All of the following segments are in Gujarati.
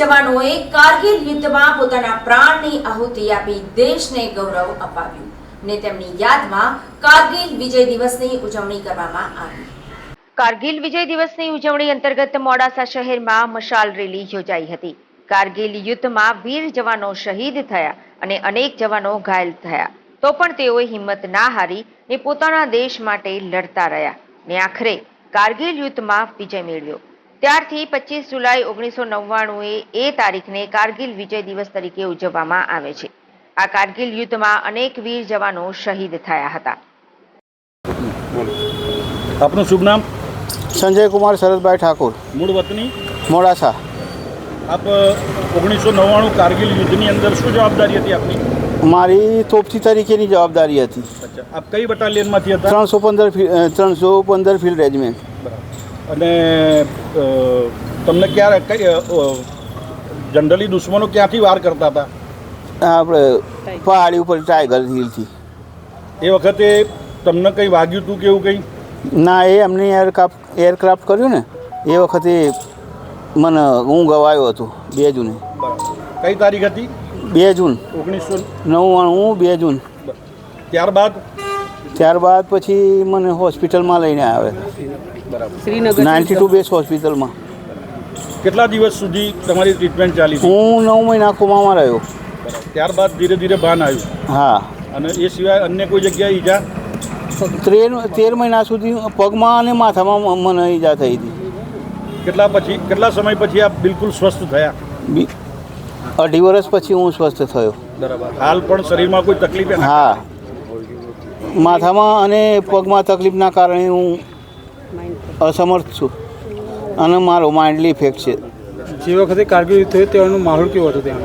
જવાનોએ કારગિલ યુદ્ધમાં પોતાના પ્રાણની આહુતિ આપી દેશને ગૌરવ અપાવ્યું ને તેમની યાદમાં કારગિલ વિજય દિવસની ઉજવણી કરવામાં આવી. કારગિલ વિજય દિવસની ઉજવણી અંતર્ગત મોડાસા શહેરમાં મશાલ રેલી યોજાઈ હતી. કારગિલ યુદ્ધમાં વીર જવાનો શહીદ થયા અને અનેક જવાનો ઘાયલ થયા. તો પણ તેઓએ હિંમત ના હારી ને પોતાના દેશ માટે લડતા રહ્યા. ને આખરે કારગિલ યુદ્ધમાં વિજય મેળવ્યો. ત્યારથી પચીસ જુલાઈ ઓગણીસો નવ્વાણું એ તારીખને કારગિલ વિજય દિવસ તરીકે ઉજવવામાં આવે છે. આ કારગિલ યુદ્ધમાં અનેક વીર જવાનો શહીદ થયા હતા. આપનું શુભ નામ? સંજય કુમાર શરદભાઈ ઠાકોર. મૂળ વતની? મોડાસા. આપ ઓગણીસો નવ્વાણું કારગિલ યુદ્ધની અંદર શું જવાબદારી હતી આપની? મારી તોપથી તરીકેની જવાબદારી હતી. આપ કઈ બટાલિયનમાંથી હતા? ત્રણસો પંદર ત્રણસો પંદર ફિલ્ડ રેજિમેન્ટ. બરાબર. અને તમને ક્યારે કઈ જનરલી દુશ્મનો ક્યાંથી વાર કરતા હતા? આપણે પહાડી ઉપર ટાઈગર હિલથી એ વખતે તમને કંઈ વાગ્યું હતું કે એવું કંઈ? ના એ અમને એરક્રાફ્ટ એરક્રાફ્ટ કર્યું ને એ વખતે મને હું ગવાયો હતો બે જૂને. કઈ તારીખ હતી? બે જૂન. ઓગણીસો નવ્વાણું બે જૂન. ત્યારબાદ? ત્યારબાદ પછી મને હોસ્પિટલમાં લઈને આવ્યા બરાબર. નાઇન્ટી ટુ બેસ હોસ્પિટલમાં. કેટલા દિવસ સુધી તમારી ટ્રીટમેન્ટ ચાલી હું નવ મહિના કોમામાં રહ્યો. ત્યારબાદ ધીરે ધીરે ભાન આવ્યું. હા. અને એ સિવાય અન્ય કોઈ જગ્યાએ ઈજા? તેર તેર મહિના સુધી પગમાં અને માથામાં મને ઈજા થઈ હતી. કેટલા પછી કેટલા સમય પછી આપ બિલકુલ સ્વસ્થ થયા? અઢી વર્ષ પછી હું સ્વસ્થ થયો. બરાબર. હાલ પણ શરીરમાં કોઈ તકલીફ હા. માથામાં અને પગમાં તકલીફના કારણે હું અસમર્થ છું. અને મારો માઇન્ડલી ઇફેક્ટ છે. જે વખતે કારગીલ યુદ્ધ થયું તેનો માહોલ કેવો હતો ત્યાં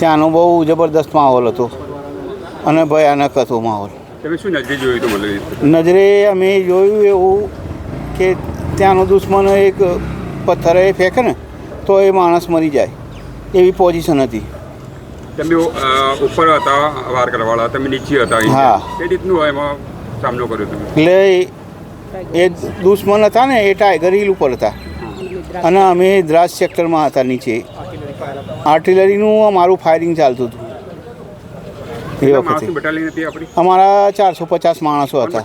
ત્યાંનો બહુ જબરદસ્ત માહોલ હતો. અને ભયાનક હતો માહોલ. તમે શું નજરે જોયું હતું નજરે અમે જોયું એવું કે ત્યાંનો દુશ્મન એક પથ્થર એ ફેંકે ને તો એ માણસ મરી જાય. એવી પોઝિશન હતી. તમે ઉપર હતા વાર કરવાવાળા તમે નીચે હતા હા. એ રીતનું એમાં સામનો કર્યો તમે? એટલે એ દુશ્મન હતા ને એ ટાઈગર હિલ ઉપર હતા. અને અમે દ્રાસ સેક્ટરમાં હતા નીચે. આર્ટિલરીનું અમારું ફાયરિંગ ચાલતું હતું. એ વખતે. અમારા ચારસો પચાસ માણસો હતા.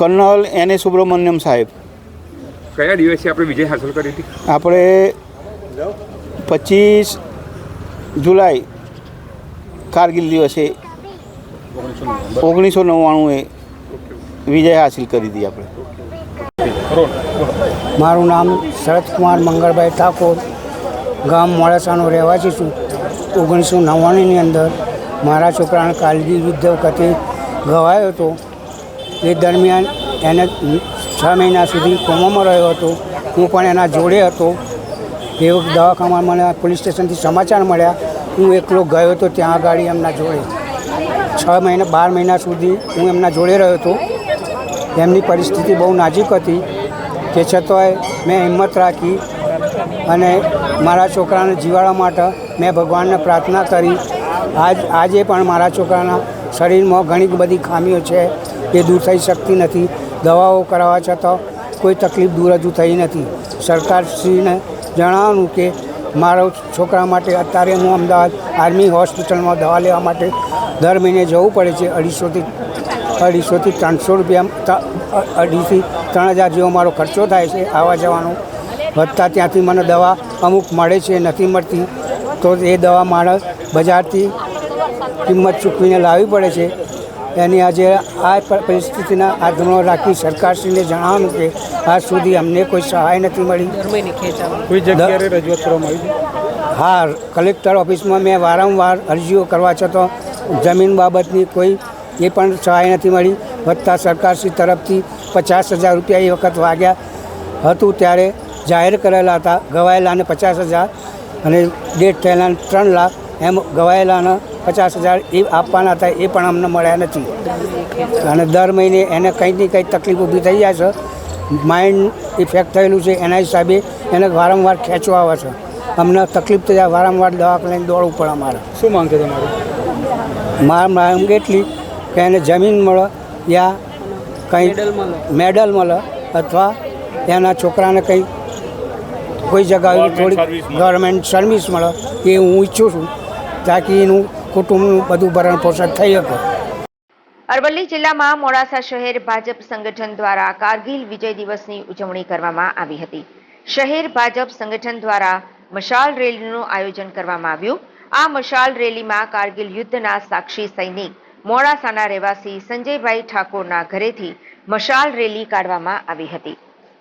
કર્નલ એને એ સુબ્રમણ્યમ સાહેબ. કયા દિવસે આપણે વિજય હાંસલ કરી હતી? આપણે પચીસ જુલાઈ કારગિલ દિવસે ઓગણીસો નવ્વાણું. એ વિજય હાસિલ કરી હતી આપણે. મારું નામ શરદકુમાર મંગળભાઈ ઠાકોર. ગામ મોડાસાનો રહેવાસી છું. ઓગણીસો નવ્વાણુંની અંદર મારા છોકરાને કાલગી યુદ્ધ વખતે ગવાયો હતો. એ દરમિયાન એને છ મહિના સુધી કોમામાં રહ્યો હતો. હું પણ એના જોડે હતો. એ દવાખામાં મને પોલીસ સ્ટેશનથી સમાચાર મળ્યા, હું એકલો ગયો હતો ત્યાં આગળ એમના જોડે. છ મહિના, બાર મહિના સુધી હું એમના જોડે રહ્યો હતો. એમની પરિસ્થિતિ બહુ નાજુક હતી. તે છતાંય મેં હિંમત રાખી અને મારા છોકરાને જીવાડવા માટે મેં ભગવાનને પ્રાર્થના કરી. આજ, આજે પણ મારા છોકરાના શરીરમાં ઘણી બધી ખામીઓ છે. એ દૂર થઈ શકતી નથી. દવાઓ કરાવવા છતાં કોઈ તકલીફ દૂર હજુ થઈ નથી. સરકારશ્રીને જણાવવાનું કે મારા છોકરા માટે અત્યારે હું અમદાવાદ આર્મી હોસ્પિટલમાં દવા લેવા માટે દર મહિને જવું પડે છે અઢીસોથી અઢીસોથી ત્રણસો રૂપિયા અઢીથી ત્રણ હજાર જેવો મારો ખર્ચો થાય છે આવવા જવાનો. વધતા ત્યાંથી મને દવા અમુક મળે છે નથી મળતી તો એ દવા મારે બજારથી કિંમત ચૂકવીને લાવવી પડે છે. એની આજે આ પરિસ્થિતિના આધ્યાનો રાખી સરકારશ્રીને જણાવવાનું કે આજ સુધી અમને કોઈ સહાય નથી મળી. કોઈ જગ્યાએ રજૂઆત કરવામાં આવી હા કલેક્ટર ઓફિસમાં મેં વારંવાર અરજીઓ કરવા છતાં જમીન બાબતની કોઈ એ પણ સહાય નથી મળી. વધતા સરકારશ્રી તરફથી પચાસ હજાર રૂપિયા એ વખત વાગ્યા હતું ત્યારે જાહેર કરેલા હતા. ગવાયેલાને પચાસ હજાર અને ડેટ થયેલા ત્રણ લાખ એમ ગવાયેલાને પચાસ હજાર એ આપવાના હતા એ પણ અમને મળ્યા નથી. અને દર મહિને એને કંઈ ને કંઈક તકલીફ ઊભી થઈ જાય છે. માઇન્ડ ઇફેક્ટ થયેલું છે. એના હિસાબે એને વારંવાર ખેંચવા આવે છે. અમને તકલીફ થઈ જાય વારંવાર દવાખાને દોડવું પડે અમારે. શું માંગ છે તમારી? મારા માંગ એટલી કે એને જમીન મળે યા કંઈ મેડલ મળે. અથવા એના છોકરાને કંઈ કોઈ જગ્યાએ થોડી ગવર્મેન્ટ સર્વિસ મળે એ હું ઈચ્છું છું તાકી એનું કુટુંબનું બધું ભરણ પોષણ થઈ શકે. અરવલ્લી જિલ્લામાં મોડાસા શહેર ભાજપ સંગઠન દ્વારા કારગિલ વિજય દિવસની ઉજવણી કરવામાં આવી હતી. શહેર ભાજપ સંગઠન દ્વારા મશાલ રેલીનું આયોજન કરવામાં આવ્યું. આ મશાલ રેલીમાં કારગિલ યુદ્ધના સાક્ષી સૈનિક મોડાસાના રહેવાસી સંજયભાઈ ઠાકોરના ઘરેથી મશાલ રેલી કાઢવામાં આવી હતી.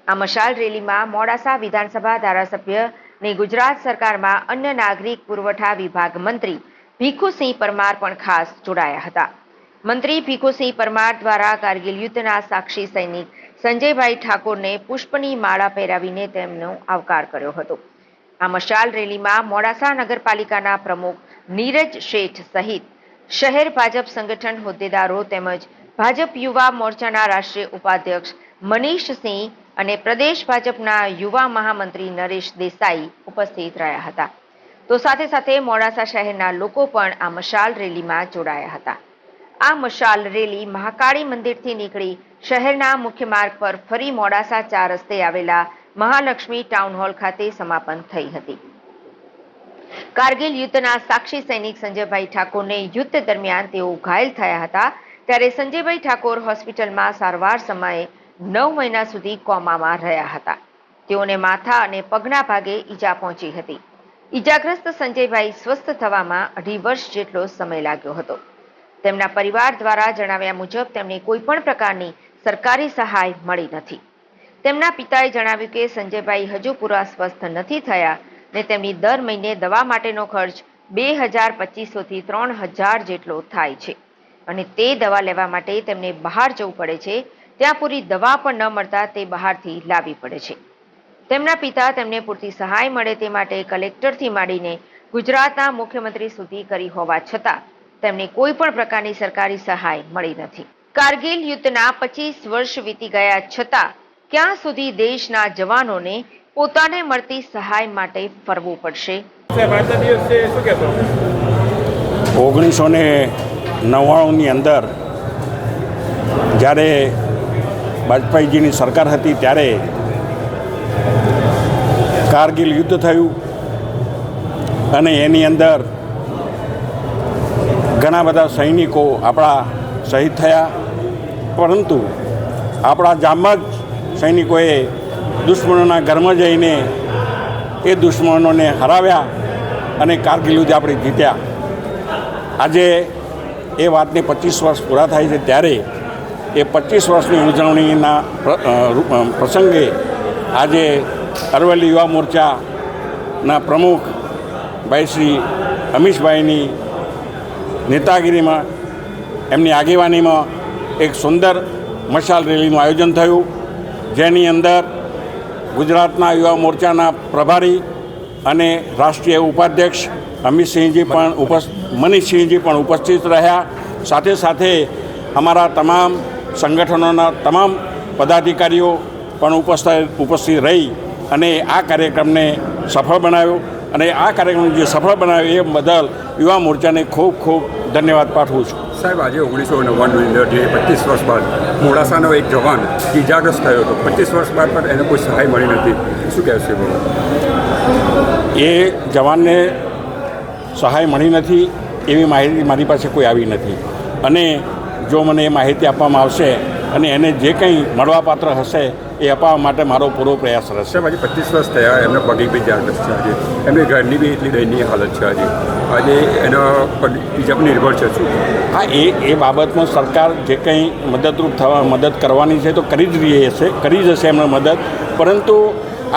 આ મશાલ રેલીમાં મોડાસા વિધાનસભા ધારાસભ્ય ને ગુજરાત સરકારમાં અન્ય નાગરિક પુરવઠા વિભાગ મંત્રી ભીખુસિંહ પરમાર પણ ખાસ જોડાયા હતા. મંત્રી ભીખુસિંહ પરમાર દ્વારા કારગિલ યુદ્ધના સાક્ષી સૈનિક સંજયભાઈ ઠાકોરને પુષ્પની માળા પહેરાવીને તેમનો આવકાર કર્યો હતો. આ મશાલ રેલીમાં મોડાસા નગરપાલિકાના પ્રમુખ નીરજ શેઠ સહિત શહેર ભાજપ સંગઠન હોદ્દેદારો તેમજ ભાજપ યુવા મોરચાના રાષ્ટ્રીય ઉપાધ્યક્ષ મનીષસિંહ અને પ્રદેશ ભાજપના યુવા મહામંત્રી નરેશ દેસાઈ ઉપસ્થિત રહ્યા હતા. તો સાથે સાથે મોડાસા શહેરના લોકો પણ આ મશાલ રેલીમાં જોડાયા હતા. આ મશાલ રેલી મહાકાળી મંદિરથી નીકળી શહેરના મુખ્ય માર્ગ પર ફરી મોડાસા ચાર રસ્તે આવેલા મહાલક્ષ્મી ટાઉન હોલ ખાતે સમાપન થઈ હતી. કારગિલ યુદ્ધના સાક્ષી સૈનિક સંજયભાઈ ઠાકોરને યુદ્ધ દરમિયાન તેઓ ઘાયલ થયા હતા. ત્યારે સંજયભાઈ ઠાકોર હોસ્પિટલમાં સારવાર સમયે નવ મહિના સુધી કોમામાં રહ્યા હતા. તેઓને માથા અને પગના ભાગે ઈજા પહોંચી હતી. ઈજાગ્રસ્ત સંજયભાઈ સ્વસ્થ થવામાં અઢી વર્ષ જેટલો સમય લાગ્યો હતો. તેમના પરિવાર દ્વારા જણાવ્યા મુજબ તેમને કોઈ પણ પ્રકારની સરકારી સહાય મળી નથી. તેમના પિતાએ જણાવ્યું કે સંજયભાઈ હજુ પૂરા સ્વસ્થ નથી થયા. ને તેમની દર મહિને દવા માટેનો ખર્ચ બે હજાર પચીસોથી ત્રણ હજાર જેટલો થાય છે. અને તે દવા લેવા માટે તેમને બહાર જવું પડે છે. ત્યાં પૂરી દવા પણ ન મળતા તે બહારથી લાવવી પડે છે. તેમના પિતા તેમને પૂરતી સહાય મળે તે માટે કલેક્ટરથી માંડીને ગુજરાતના મુખ્યમંત્રી સુધી કરી હોવા છતાં તેમને કોઈ પણ પ્રકારની સરકારી સહાય મળી નથી. કારગિલ યુદ્ધના પચીસ વર્ષ વીતી ગયા છતાં ક્યાં સુધી દેશના જવાનોને પોતાને મળતી સહાય માટે ફરવું પડશે. ઓગણીસો ને નવ્વાણુંની અંદર જ્યારે વાજપેયીજીની સરકાર હતી ત્યારે કારગિલ યુદ્ધ થયું અને એની અંદર ઘણા બધા સૈનિકો આપણા શહીદ થયા. પરંતુ આપણા જામજ સૈનિકોએ દુશ્મનોના ઘરમાં જઈને એ દુશ્મનોને હરાવ્યા અને કારગિલ યુદ્ધ આપણે જીત્યા. આજે એ વાતને પચીસ વર્ષ પૂરા થાય છે ત્યારે એ પચીસ વર્ષની ઉજવણીના પ્રસંગે આજે અરવલ્લી યુવા મોરચાના પ્રમુખ ભાઈ શ્રી અમીશભાઈની નેતાગીરીમાં, એમની આગેવાનીમાં એક સુંદર મશાલ રેલીનું આયોજન થયું. જેની અંદર ગુજરાતના યુવા મોરચાના પ્રભારી અને રાષ્ટ્રીય ઉપાધ્યક્ષ અમિતસિંહજી પણ ઉપસ્થ મનીષસિંહજી પણ ઉપસ્થિત રહ્યા. સાથે સાથે અમારા તમામ સંગઠનોના તમામ પદાધિકારીઓ પણ ઉપસ્થિત ઉપસ્થિત રહી અને આ કાર્યક્રમને સફળ બનાવ્યો. અને આ કાર્યક્રમ જે સફળ બનાવ્યો એ બદલ યુવા મોરચાને ખૂબ ખૂબ ધન્યવાદ પાઠવું છું. સાહેબ, આજે ઓગણીસો નવ્વાણુંની અંદર જે પચીસ વર્ષ બાદ મોડાસાનો એક જવાન ઇજાગ્રસ્ત થયો હતો. પચીસ વર્ષ બાદ પણ એને કોઈ સહાય મળી નથી. શું કહેશે એ જવાનને સહાય મળી નથી, એવી માહિતી મારી પાસે કોઈ આવી નથી. અને જો મને એ માહિતી આપવામાં આવશે અને એને જે કંઈ મળવાપાત્ર હશે એ અપાવવા માટે મારો પૂરો પ્રયાસ રહેશે. સાહેબ આજે પચીસ વર્ષ થયા એમના પગી બી જાગૃત છે આજે એમની ઘરની બી એટલી દયનીય હાલત છે આજે. આજે એના પર બીજા પર નિર્ભર છે શું? હા એ એ બાબતમાં સરકાર જે કંઈ મદદરૂપ થવા મદદ કરવાની છે તો કરી જ રહી હશે કરી જ હશે એમને મદદ. પરંતુ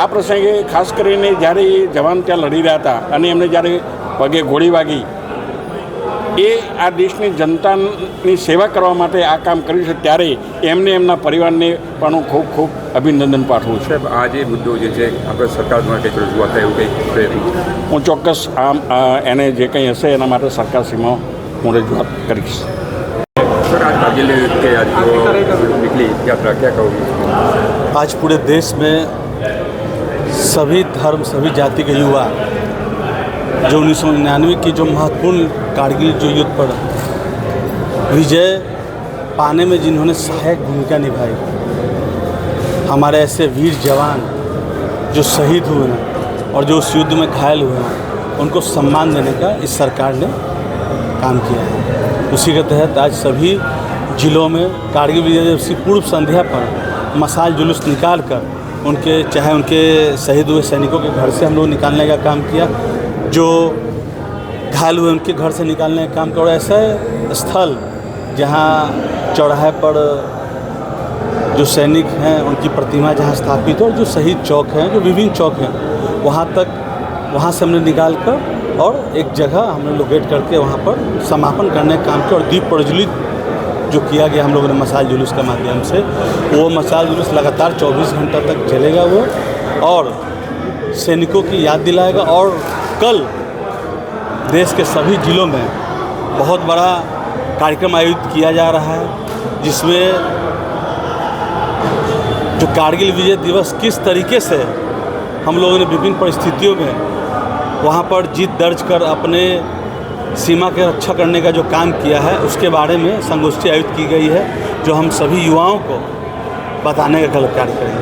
આ પ્રસંગે ખાસ કરીને જ્યારે એ જવાન ત્યાં લડી રહ્યા હતા અને એમને જ્યારે પગે ગોળી વાગી એ આ દેશની જનતાની સેવા કરવા માટે આ કામ કર્યું છે ત્યારે એમને એમના પરિવારને પણ હું ખૂબ ખૂબ અભિનંદન પાઠવું છું સાહેબ આ જે મુદ્દો જે છે આપણે સરકાર દ્વારા કંઈક રજૂઆત થાય એવું કંઈક પ્રયત્ન છે હું ચોક્કસ આમ અ, એને જે કંઈ હશે એના માટે સરકારશ્રીમાં હું રજૂઆત કરીશ सर आज कारगिल के आज जो निकली यात्रा क्या कहोगे आज पूरे देश में सभी धर्म सभी जाति के युवा जो उन्नीस सौ निन्यानवे की जो महत्वपूर्ण कारगिल जो युद्ध पर विजय पाने में जिन्होंने सहायक भूमिका निभाई, हमारे ऐसे वीर जवान जो शहीद हुए हैं और जो उस युद्ध में घायल हुए हैं, उनको सम्मान देने का इस सरकार ने काम किया है। उसी के तहत आज सभी जिलों में कारगिल विजय दिवस की पूर्व संध्या पर मसाल जुलूस निकाल कर उनके, चाहे उनके शहीद हुए सैनिकों के घर से हम लोग निकालने का काम किया जो घायल हुए, उनके घर से निकालने का काम किया और ऐसा स्थल जहाँ चौराहे पर जो सैनिक हैं, उनकी प्रतिमा जहाँ स्थापित हो और जो शहीद चौक हैं, जो विभिन्न चौक हैं, वहाँ तक, वहाँ से हमने निकाल कर और एक जगह हमने लोकेट करके वहाँ पर समापन करने का काम किया और दीप प्रज्वलित जो किया गया, हम लोगों ने मसाल जुलूस के माध्यम से, वो मसाल जुलूस लगातार 24 घंटा तक चलेगा वो और सैनिकों की याद दिलाएगा और कल देश के सभी जिलों में बहुत बड़ा कार्यक्रम आयोजित किया जा रहा है, जिसमें जो कारगिल विजय दिवस किस तरीके से हम लोगों ने विभिन्न परिस्थितियों में वहाँ पर जीत दर्ज कर अपने सीमा के रक्षा करने का जो काम किया है, उसके बारे में संगोष्ठी आयोजित की गई है, जो हम सभी युवाओं को बताने का गलत कार्य करेंगे।